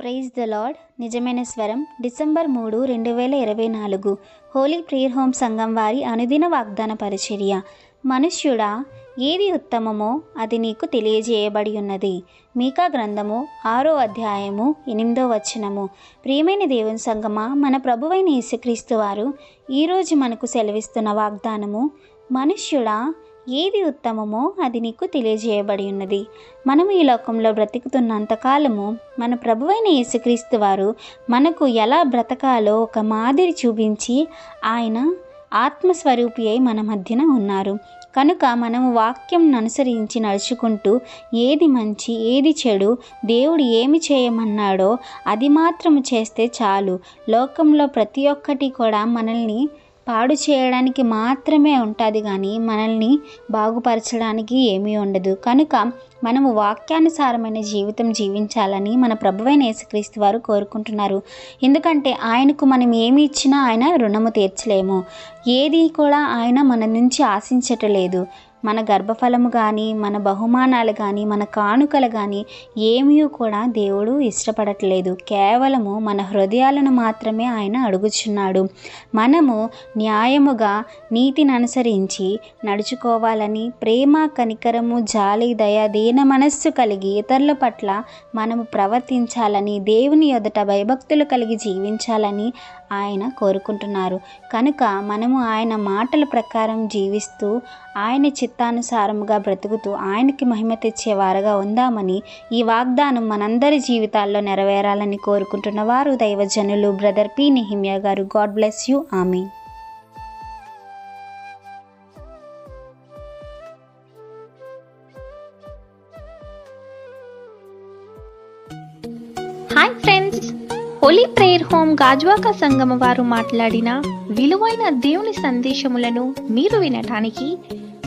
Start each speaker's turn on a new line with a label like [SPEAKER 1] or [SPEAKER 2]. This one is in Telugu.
[SPEAKER 1] Praise the lord. నిజమైన స్వరం డిసెంబర్ మూడు రెండు వేల ఇరవై నాలుగు. హోలీ ప్రేయర్ హోమ్ సంఘం వారి అనుదిన వాగ్దాన పరిచర్య. మనుష్యుడా ఏది ఉత్తమమో అది నీకు తెలియజేయబడి ఉన్నది మీకా గ్రంథము ఆరో అధ్యాయము ఎనిమిదో వచనము. ప్రియమైన దేవుని సంగమా మన ప్రభువైన యేసుక్రీస్తు వారు ఈరోజు మనకు సెలవిస్తున్న వాగ్దానము మనుష్యుడా ఏది ఉత్తమమో అది నీకు తెలియజేయబడి ఉన్నది. మనము ఈ లోకంలో బ్రతుకుతున్నంతకాలము మన ప్రభువైన యేసుక్రీస్తు వారు మనకు ఎలా బ్రతకాలో ఒక మాదిరి చూపించి ఆయన ఆత్మస్వరూపి అయి మన మధ్యన ఉన్నారు. కనుక మనము వాక్యం అనుసరించి నడుచుకుంటూ ఏది మంచి ఏది చెడు దేవుడు ఏమి చేయమన్నాడో అది మాత్రము చేస్తే చాలు. లోకంలో ప్రతి ఒక్కటి కూడా మనల్ని పాడు చేయడానికి మాత్రమే ఉంటుంది కానీ మనల్ని బాగుపరచడానికి ఏమీ ఉండదు. కనుక మనము వాక్యానుసారమైన జీవితం జీవించాలని మన ప్రభువైన యేసుక్రీస్తు వారు కోరుకుంటున్నారు. ఎందుకంటే ఆయనకు మనం ఏమి ఇచ్చినా ఆయన రుణము తీర్చలేము. ఏది కూడా ఆయన మన నుంచి ఆశించటలేదు. మన గర్భఫలము కానీ మన బహుమానాలు కానీ మన కానుకలు కానీ ఏమీ కూడా దేవుడు ఇష్టపడట్లేదు. కేవలము మన హృదయాలను మాత్రమే ఆయన అడుగుచున్నాడు. మనము న్యాయముగా నీతిని అనుసరించి నడుచుకోవాలని ప్రేమ కనికరము జాలి దయ దీన మనస్సు కలిగి ఇతరుల పట్ల మనము ప్రవర్తించాలని దేవుని ఎదుట భయభక్తులు కలిగి జీవించాలని ఆయన కోరుకుంటున్నారు. కనుక మనము ఆయన మాటల ప్రకారం జీవిస్తూ ఆయన చిత్తానుసారముగా బ్రతుకుతూ ఆయనకి మహిమ తెచ్చేవారుగా ఉందామని ఈ వాగ్దానం మనందరి జీవితాల్లో నెరవేరాలని కోరుకుంటున్న వారు దైవజనులు brother P. Nehemiah garu. God bless you. ఆమె
[SPEAKER 2] hi friends holy prayer home Gajuwaka సంగమ వారు మాట్లాడిన విలువైన దేవుని సందేశములను మీరు వినటానికి